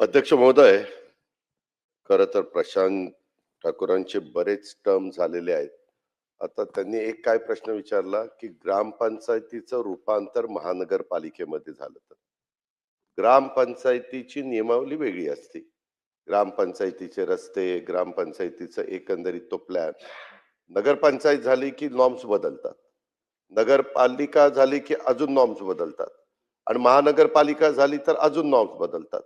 अध्यक्ष महोदय खर तर प्रशांत ठाकूरांचे बरेच टर्म झालेले आहेत. आता त्यांनी एक काय प्रश्न विचारला की ग्रामपंचायतीचं रूपांतर महानगरपालिकेमध्ये झालं तर? ग्रामपंचायतीची नियमावली वेगळी असते. ग्रामपंचायतीचे रस्ते ग्रामपंचायतीचं एकंदरीत तो प्लॅन नगरपंचायत झाली की नॉर्म्स बदलतात. नगरपालिका झाली की अजून नॉर्म्स बदलतात. आणि महानगरपालिका झाली तर अजून नॉर्म्स बदलतात.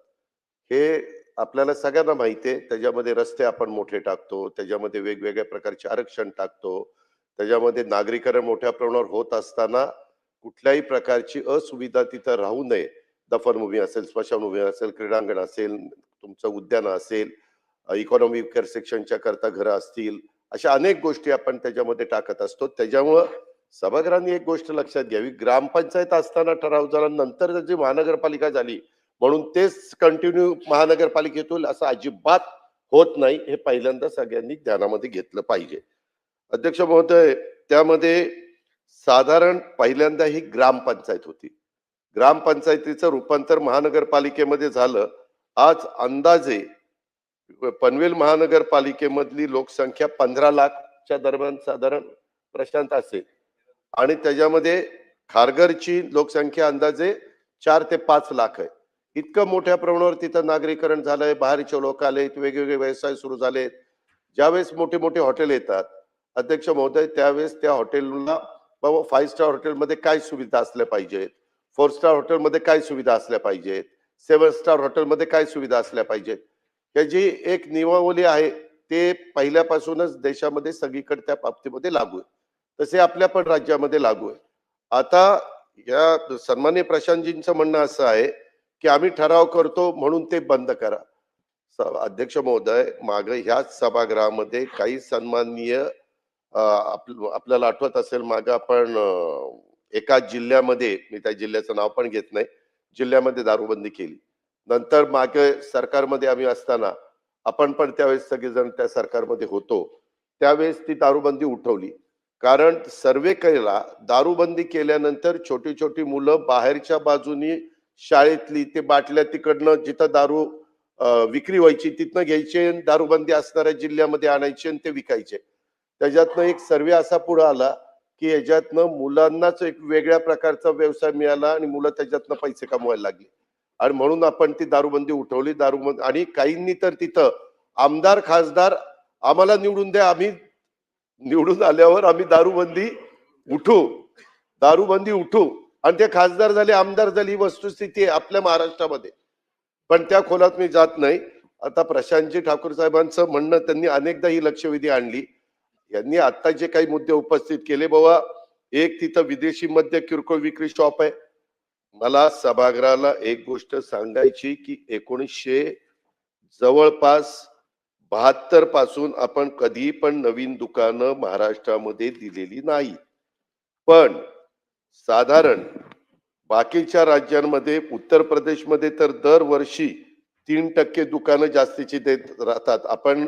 हे आपल्याला सगळ्यांना माहिती आहे. त्याच्यामध्ये रस्ते आपण मोठे टाकतो. त्याच्यामध्ये वेगवेगळ्या प्रकारचे आरक्षण टाकतो. त्याच्यामध्ये नागरीकरण मोठ्या प्रमाणावर होत असताना कुठल्याही प्रकारची असुविधा तिथं राहू नये. दफनभूमी असेल स्मशानभूमी असेल क्रीडांगण असेल तुमचं उद्यान असेल इकॉनॉमी सेक्शनच्या करता घरं असतील अशा अनेक गोष्टी आपण त्याच्यामध्ये टाकत असतो. त्याच्यामुळं सभागृहांनी एक गोष्ट लक्षात घ्यावी. ग्रामपंचायत असताना ठराव झाला नंतर त्याची महानगरपालिका झाली म्हणून तेच कंटिन्यू महानगरपालिकेत होईल असं अजिबात होत नाही हे पहिल्यांदा सगळ्यांनी ध्यानामध्ये घेतलं पाहिजे. अध्यक्ष महोदय त्यामध्ये साधारण पहिल्यांदा ही ग्रामपंचायत होती. ग्रामपंचायतीचं रूपांतर महानगरपालिकेमध्ये झालं. आज अंदाजे पनवेल महानगरपालिकेमधली लोकसंख्या पंधरा लाखच्या दरम्यान साधारण प्रशांत असेल. आणि त्याच्यामध्ये खारघरची लोकसंख्या अंदाजे चार ते पाच लाख आहे. इतकं मोठ्या प्रमाणावर तिथं नागरीकरण झालंय बाहेरचे लोक आलेत वेगवेगळे व्यवसाय सुरू झालेत. ज्यावेळेस मोठे मोठे हॉटेल येतात अध्यक्ष महोदय त्यावेळेस त्या हॉटेलला बाबा फाईव्ह स्टार हॉटेलमध्ये काय सुविधा असल्या पाहिजेत? फोर स्टार हॉटेलमध्ये काय सुविधा असल्या पाहिजेत? सेवन स्टार हॉटेलमध्ये काय सुविधा असल्या पाहिजेत? ह्याची एक नियमावली आहे ते पहिल्यापासूनच देशामध्ये सगळीकडे त्या बाबतीमध्ये लागू आहे. तसे आपल्या पण राज्यामध्ये लागू आहे. आता या सन्मान्य प्रशांतजींचं म्हणणं असं आहे की आम्ही ठराव करतो म्हणून ते बंद करा. अध्यक्ष महोदय माग ह्याच सभागृहामध्ये काही सन्माननीय आपल्याला आठवत असेल माग आपण एका जिल्ह्यामध्ये मी त्या जिल्ह्याचं नाव पण घेत नाही जिल्ह्यामध्ये दारूबंदी केली. नंतर मागे सरकारमध्ये आम्ही असताना आपण पण त्यावेळेस सगळेजण त्या सरकारमध्ये होतो. त्यावेळेस ती दारूबंदी उठवली. कारण सर्वे केला दारूबंदी केल्यानंतर छोटी छोटी मुलं बाहेरच्या बाजूनी शाळेतली ते बाटल्या तिकडनं जिथं दारू विक्री व्हायची तिथनं घ्यायचे आणि दारूबंदी असणाऱ्या जिल्ह्यामध्ये आणायचे आणि ते विकायचे. त्याच्यातनं एक सर्वे असा पुढे आला की याच्यातनं मुलांनाच एक वेगळ्या प्रकारचा व्यवसाय मिळाला आणि मुलं त्याच्यातनं पैसे कमवायला लागले. आणि म्हणून आपण ती दारूबंदी उठवली. दारूबंदी आणि काहींनी तर तिथं आमदार खासदार आम्हाला निवडून द्या आम्ही निवडून आल्यावर आम्ही दारूबंदी उठू. दारूबंदी उठू. आणि ते खासदार झाले आमदार झाली ही वस्तुस्थिती आहे आपल्या महाराष्ट्रामध्ये. पण त्या खोलात मी जात नाही. आता प्रशांतजी ठाकूर साहेबांचं म्हणणं त्यांनी अनेकदा ही लक्षवेधी आणली. यांनी आता जे काही मुद्दे उपस्थित केले बाबा एक तिथं विदेशी मध्य किरकोळ विक्री शॉप आहे. मला सभागृहाला एक गोष्ट सांगायची की एकोणीसशे जवळपास बहात्तरपासून आपण कधी पण नवीन दुकानं महाराष्ट्रामध्ये दिलेली नाही. पण साधारण बाकीच्या राज्यांमध्ये उत्तर प्रदेशमध्ये तर दरवर्षी तीन टक्के दुकानं जास्तीची देत राहतात. आपण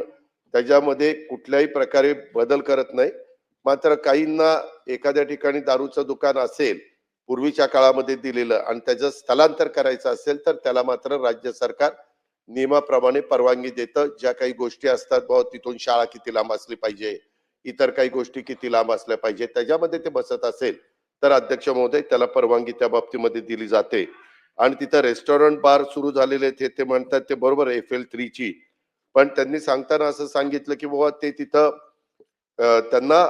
त्याच्यामध्ये कुठल्याही प्रकारे बदल करत नाही. मात्र काहींना एखाद्या ठिकाणी दारूचं दुकान असेल पूर्वीच्या काळामध्ये दिलेलं आणि त्याचं स्थलांतर करायचं असेल तर त्याला मात्र राज्य सरकार नियमाप्रमाणे परवानगी देतं. ज्या काही गोष्टी असतात बाबा तिथून शाळा किती लांब असली पाहिजे इतर काही गोष्टी किती लांब असल्या पाहिजे त्याच्यामध्ये ते बसत असेल तर अध्यक्ष महोदय त्याला परवानगी त्या बाबतीमध्ये दिली जाते. आणि तिथं रेस्टॉरंट बार सुरू झालेले आहेत ते म्हणतात ते बरोबर एफ एल थ्रीची पण त्यांनी सांगताना असं सांगितलं की बाबा ते तिथं त्यांना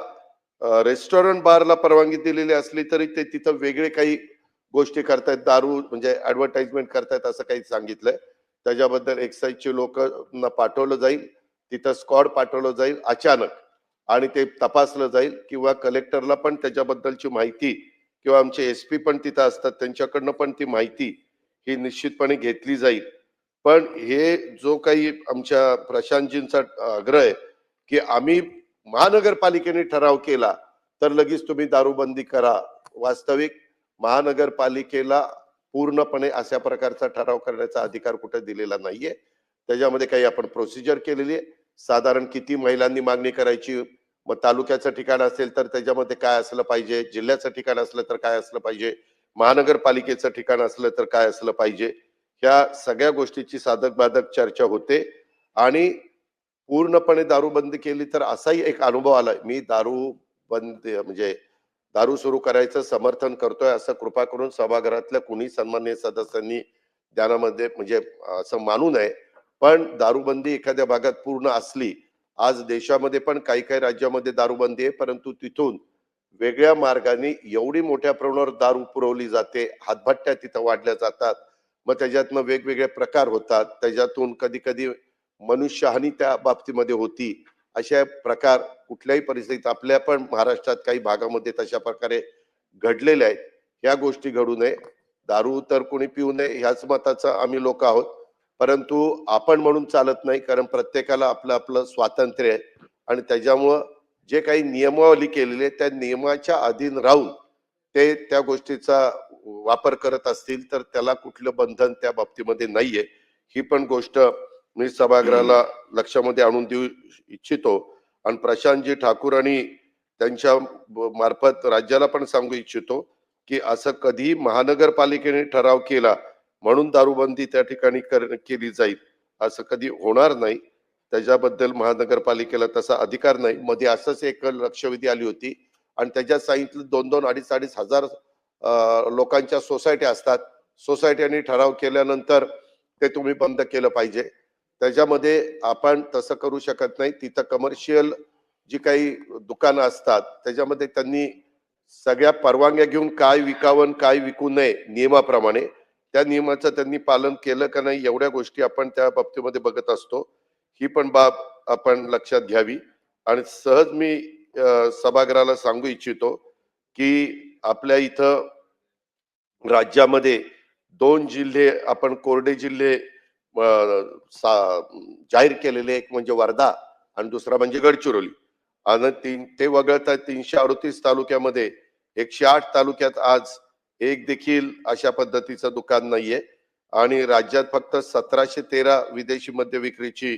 रेस्टॉरंट बारला परवानगी दिलेली असली तरी ते तिथं वेगळे काही गोष्टी करतायत दारू म्हणजे ऍडव्हर्टाइजमेंट करतायत असं काही सांगितलंय. त्याच्याबद्दल एक्साईजचे लोकांना पाठवलं जाईल तिथं स्कॉड पाठवलं जाईल अचानक आणि ते तपासलं जाईल किंवा कलेक्टरला पण त्याच्याबद्दलची माहिती किंवा आमचे एस पी पण तिथं असतात त्यांच्याकडनं पण ती माहिती ही निश्चितपणे घेतली जाईल. पण हे जो काही आमच्या प्रशांतजींचा आग्रह आहे की आम्ही महानगरपालिकेने ठराव केला तर लगेच तुम्ही दारूबंदी करा. वास्तविक महानगरपालिकेला पूर्णपणे अशा प्रकारचा ठराव करण्याचा अधिकार कुठे दिलेला नाहीये. त्याच्यामध्ये काही आपण प्रोसिजर केलेली आहे. साधारण किती महिलांनी मागणी करायची? मग तालुक्याचं ठिकाण असेल तर त्याच्यामध्ये काय असलं पाहिजे? जिल्ह्याचं ठिकाण असलं तर काय असलं पाहिजे? महानगरपालिकेचं ठिकाण असलं तर काय असलं पाहिजे? ह्या सगळ्या गोष्टीची साधक बाधक चर्चा होते. आणि पूर्णपणे दारूबंदी केली तर असाही एक अनुभव आला मी दारू बंद म्हणजे दारू सुरू करायचं समर्थन करतोय असं कृपा करून सभागृहातल्या कुणी सन्मान्य सदस्यांनी ध्यानामध्ये म्हणजे असं मानू नये. पण दारूबंदी एखाद्या भागात पूर्ण असली आज देशामध्ये पण काही काही राज्यामध्ये दारूबंदी आहे परंतु तिथून वेगळ्या मार्गाने एवढी मोठ्या प्रमाणावर दारू पुरवली जाते हातभट्ट्या तिथं वाढल्या जातात मग त्याच्यातनं वेगवेगळे प्रकार होतात त्याच्यातून कधी कधी मनुष्यहानी त्या बाबतीमध्ये होती अशा प्रकार कुठल्याही परिस्थितीत आपल्या पण महाराष्ट्रात काही भागामध्ये तशा प्रकारे घडलेल्या आहेत. ह्या गोष्टी घडू नये. दारू तर कोणी पिऊ नये ह्याच मताचा आम्ही लोक आहोत. परंतु आपण म्हणून चालत नाही कारण प्रत्येकाला आपलं आपलं स्वातंत्र्य आहे. आणि त्याच्यामुळं जे काही नियमावली केलेली आहे त्या नियमाच्या अधीन राहून ते त्या गोष्टीचा वापर करत असतील तर त्याला कुठलं बंधन त्या बाबतीमध्ये नाहीये. ही पण गोष्ट मी सभागृहाला लक्षामध्ये आणून देऊ इच्छितो. आणि प्रशांतजी ठाकूर आणि त्यांच्या मार्फत राज्याला पण सांगू इच्छितो की असं कधी महानगरपालिकेने ठराव केला म्हणून दारूबंदी त्या ठिकाणी कर- केली जाईल असं कधी होणार नाही. त्याच्याबद्दल महानगरपालिकेला तसा अधिकार नाही. मध्ये असंच एक लक्षवेधी आली होती आणि त्याच्यात सांगितलं दोन दोन अडीच अडीच हजार लोकांच्या सोसायट्या असतात. सोसायट्यांनी ठराव केल्यानंतर ते तुम्ही बंद केलं पाहिजे. त्याच्यामध्ये आपण तसं करू शकत नाही. तिथं कमर्शियल जी काही दुकानं असतात त्याच्यामध्ये त्यांनी सगळ्या परवानग्या घेऊन काय विकावं काय विकू नये नियमाप्रमाणे त्या नियमाचं त्यांनी पालन केलं का नाही एवढ्या गोष्टी आपण त्या बाबतीमध्ये बघत असतो. ही पण बाब आपण लक्षात घ्यावी. आणि सहज मी सभागृहाला सांगू इच्छितो की आपल्या इथं राज्यामध्ये दोन जिल्हे आपण कोरडे जिल्हे जाहीर केलेले एक म्हणजे वर्धा आणि दुसरा म्हणजे गडचिरोली. आणि तीन ते वगळता तीनशे अडतीस तालुक्यामध्ये एकशे आठ तालुक्यात आज एक देखील अशा पद्धतीचं दुकान नाहीये. आणि राज्यात फक्त सतराशे तेरा विदेशी मद्य विक्रीची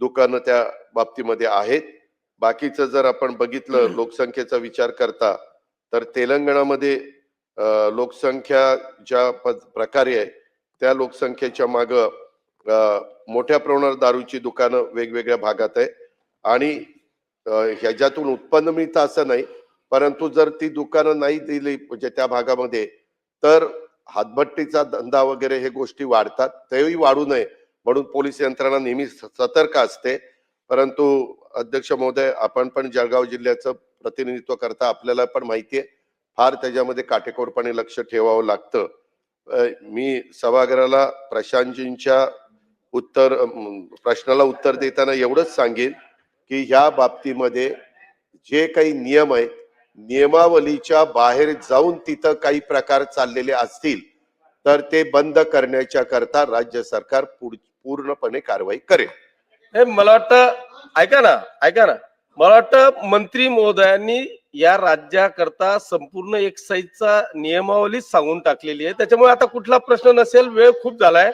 दुकानं त्या बाबतीमध्ये आहेत. बाकीचं जर आपण बघितलं लोकसंख्येचा विचार करता तर तेलंगणामध्ये लोकसंख्या ज्या प्रकारे आहे त्या लोकसंख्येच्या माग मोठ्या प्रमाणावर दारूची दुकानं वेगवेगळ्या भागात आहे. आणि ह्याच्यातून उत्पन्न मिळतं असं नाही परंतु जर ती दुकानं नाही दिली म्हणजे त्या भागामध्ये तर हातभट्टीचा धंदा वगैरे हे गोष्टी वाढतात. तेही वाढू नये म्हणून पोलीस यंत्रणा नेहमी सतर्क असते. परंतु अध्यक्ष महोदय आपण पण जळगाव जिल्ह्याचं प्रतिनिधित्व करता आपल्याला पण माहिती आहे. फार त्याच्यामध्ये काटेकोरपणे लक्ष ठेवावं लागतं. मी सभागृहाला प्रशांतजींच्या उत्तर प्रश्नाला उत्तर देताना एवढंच सांगेन की ह्या बाबतीमध्ये जे काही नियम आहेत नियमावलीच्या बाहेर जाऊन तिथं काही प्रकार चाललेले असतील तर ते बंद करण्याच्या करता राज्य सरकार पुढ- पूर्णपणे कारवाई करेल. हे मला वाटतं ऐका ना ऐका ना. मला वाटतं मंत्री महोदयांनी या राज्याकरता संपूर्ण एक्साईजचा नियमावलीच सांगून टाकलेली आहे. त्याच्यामुळे आता कुठला प्रश्न नसेल वेळ खूप झालाय.